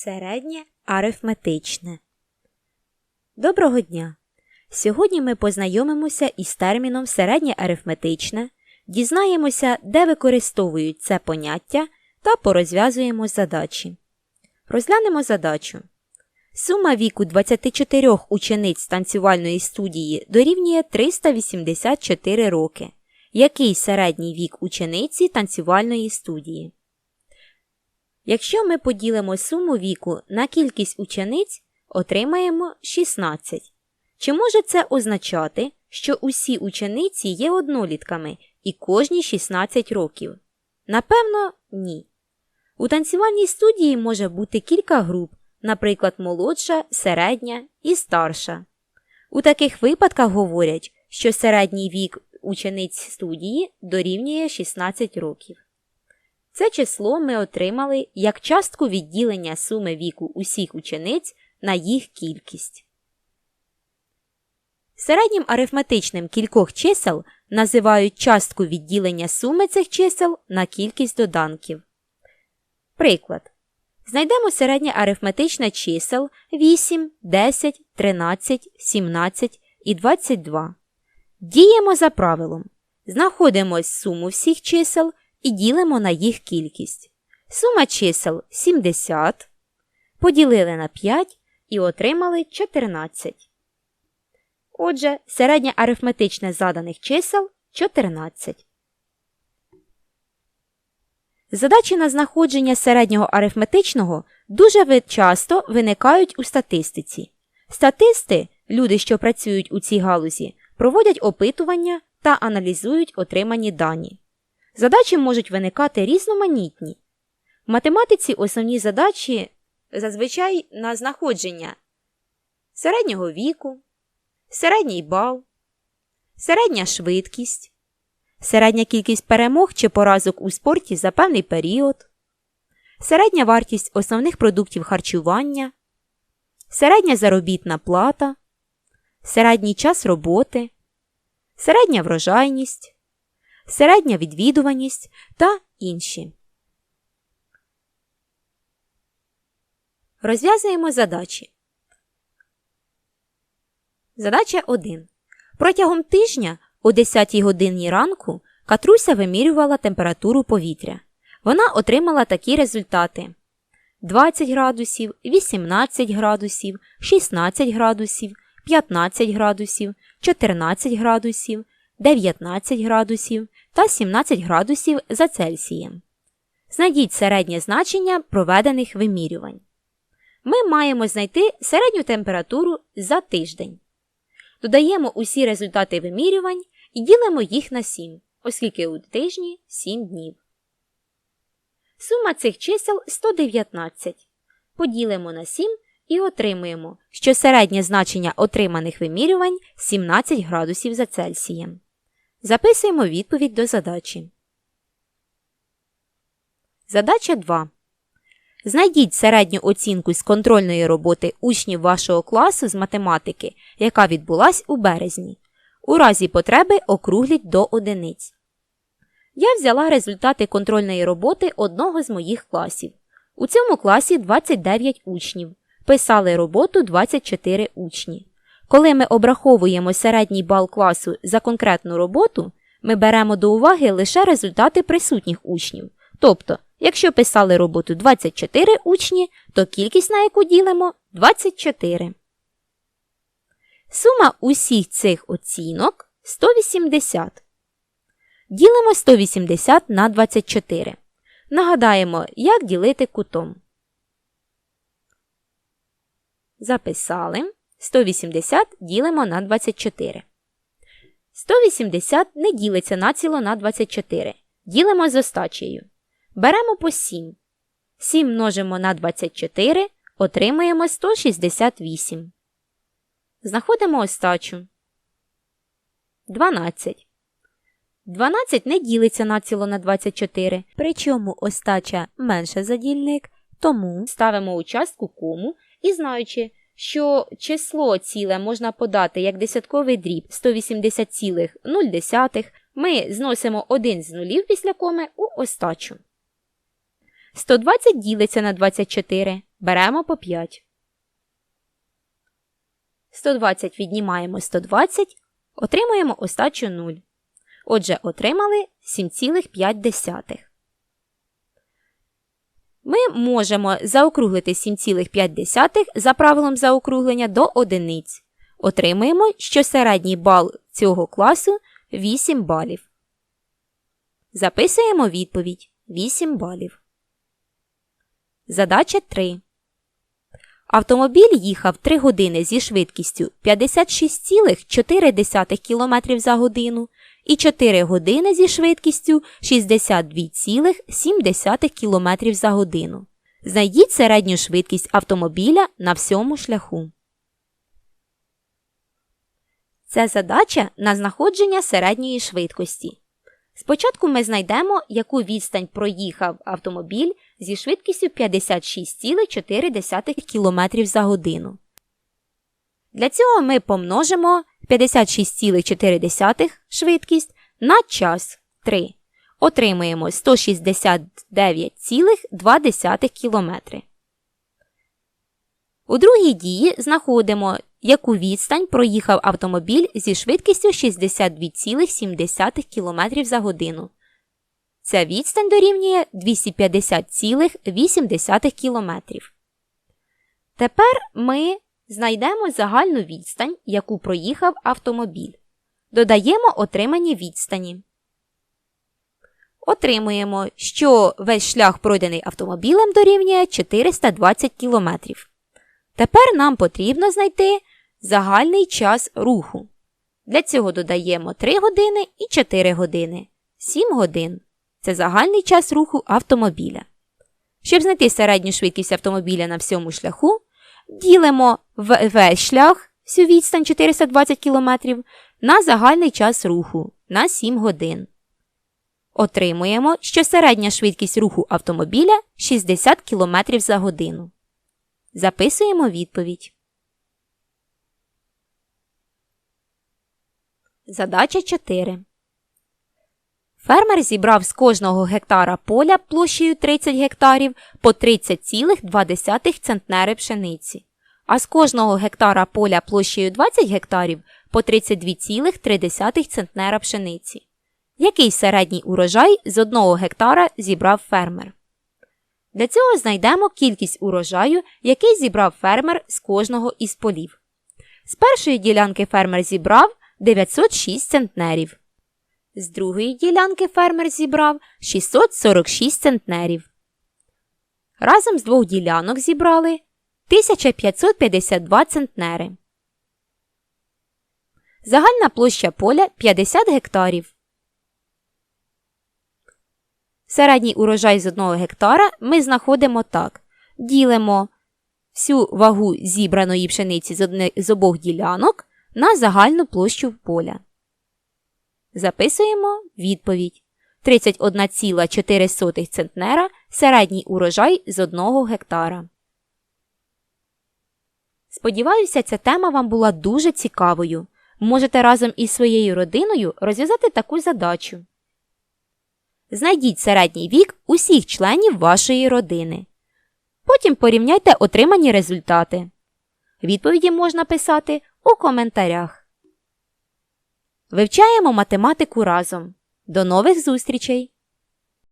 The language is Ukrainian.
Середнє арифметичне. Доброго дня! Сьогодні ми познайомимося із терміном середнє арифметичне, дізнаємося, де використовують це поняття та порозв'язуємо задачі. Розглянемо задачу. Сума віку 24 учениць танцювальної студії дорівнює 384 роки. Який середній вік учениці танцювальної студії? Якщо ми поділимо суму віку на кількість учениць, отримаємо 16. Чи може це означати, що усі учениці є однолітками і кожні 16 років? Напевно, ні. У танцювальній студії може бути кілька груп, наприклад, молодша, середня і старша. У таких випадках говорять, що середній вік учениць студії дорівнює 16 років. Це число ми отримали як частку відділення суми віку усіх учениць на їх кількість. Середнім арифметичним кількох чисел називають частку відділення суми цих чисел на кількість доданків. Приклад. Знайдемо середнє арифметичне чисел 8, 10, 13, 17 і 22. Діємо за правилом. Знаходимо суму всіх чисел і ділимо на їх кількість. Сума чисел 70. Поділили на 5 і отримали 14. Отже, середнє арифметичне заданих чисел 14. Задачі на знаходження середнього арифметичного дуже часто виникають у статистиці. Статисти, люди, що працюють у цій галузі, проводять опитування та аналізують отримані дані. Задачі можуть виникати різноманітні. В математиці основні задачі зазвичай на знаходження середнього віку, середній бал, середня швидкість, середня кількість перемог чи поразок у спорті за певний період, середня вартість основних продуктів харчування, середня заробітна плата, середній час роботи, середня врожайність, середня відвідуваність та інші. Розв'язуємо задачі. Задача 1. Протягом тижня о 10 годині ранку Катруся вимірювала температуру повітря. Вона отримала такі результати: 20 градусів, 18 градусів, 16 градусів, 15 градусів, 14 градусів, 19 градусів та 17 градусів за Цельсієм. Знайдіть середнє значення проведених вимірювань. Ми маємо знайти середню температуру за тиждень. Додаємо усі результати вимірювань і ділимо їх на 7, оскільки у тижні 7 днів. Сума цих чисел 119. Поділимо на 7 і отримуємо, що середнє значення отриманих вимірювань 17 градусів за Цельсієм. Записуємо відповідь до задачі. Задача 2. Знайдіть середню оцінку з контрольної роботи учнів вашого класу з математики, яка відбулась у березні. У разі потреби округліть до одиниць. Я взяла результати контрольної роботи одного з моїх класів. У цьому класі 29 учнів. Писали роботу 24 учні. Коли ми обраховуємо середній бал класу за конкретну роботу, ми беремо до уваги лише результати присутніх учнів. Тобто, якщо писали роботу 24 учні, то кількість, на яку ділимо 24. Сума усіх цих оцінок 180. Ділимо 180 на 24. Нагадаємо, як ділити кутом. Записали. 180 ділимо на 24. 180 не ділиться націло на 24. Ділимо з остачею. Беремо по 7. 7 множимо на 24, отримаємо 168. Знаходимо остачу. 12. 12 не ділиться націло на 24, причому остача менша за дільник, тому ставимо участку кому і знаючи, що число ціле можна подати як десятковий дріб 180,0, ми зносимо один з нулів після коми у остачу. 120 ділиться на 24. Беремо по 5. 120 віднімаємо 120, отримуємо остачу 0. Отже, отримали 7,5. Ми можемо заокруглити 7,5 за правилом заокруглення до одиниць. Отримуємо, що середній бал цього класу 8 балів. Записуємо відповідь 8 балів. Задача 3. Автомобіль їхав 3 години зі швидкістю 56,4 км за годину і 4 години зі швидкістю 62,7 км за годину. Знайдіть середню швидкість автомобіля на всьому шляху. Це задача на знаходження середньої швидкості. Спочатку ми знайдемо, яку відстань проїхав автомобіль зі швидкістю 56,4 км за годину. Для цього ми помножимо 56,4 швидкість на час 3. Отримаємо 169,2 км. У другій дії знаходимо, яку відстань проїхав автомобіль зі швидкістю 62,7 км за годину. Ця відстань дорівнює 250,8 км. Тепер ми знайдемо загальну відстань, яку проїхав автомобіль. Додаємо отримані відстані. Отримуємо, що весь шлях, пройдений автомобілем, дорівнює 420 км. Тепер нам потрібно знайти загальний час руху. Для цього додаємо 3 години і 4 години. 7 годин це загальний час руху автомобіля. Щоб знайти середню швидкість автомобіля на всьому шляху, ділимо весь шлях, всю відстань 420 км на загальний час руху на 7 годин. Отримуємо, що середня швидкість руху автомобіля 60 км за годину. Записуємо відповідь. Задача 4. Фермер зібрав з кожного гектара поля площею 30 гектарів по 30,2 центнери пшениці, а з кожного гектара поля площею 20 гектарів по 32,3 центнера пшениці. Який середній урожай з одного гектара зібрав фермер? Для цього знайдемо кількість урожаю, який зібрав фермер з кожного із полів. З першої ділянки фермер зібрав 906 центнерів. З другої ділянки фермер зібрав 646 центнерів. Разом з двох ділянок зібрали 1552 центнери. Загальна площа поля 50 гектарів. Середній урожай з одного гектара ми знаходимо так. Ділимо всю вагу зібраної пшениці з обох ділянок на загальну площу поля. Записуємо відповідь 31,4 центнера середній урожай з одного гектара. Сподіваюся, ця тема вам була дуже цікавою. Можете разом із своєю родиною розв'язати таку задачу. Знайдіть середній вік усіх членів вашої родини. Потім порівняйте отримані результати. Відповіді можна писати у коментарях. Вивчаємо математику разом. До нових зустрічей!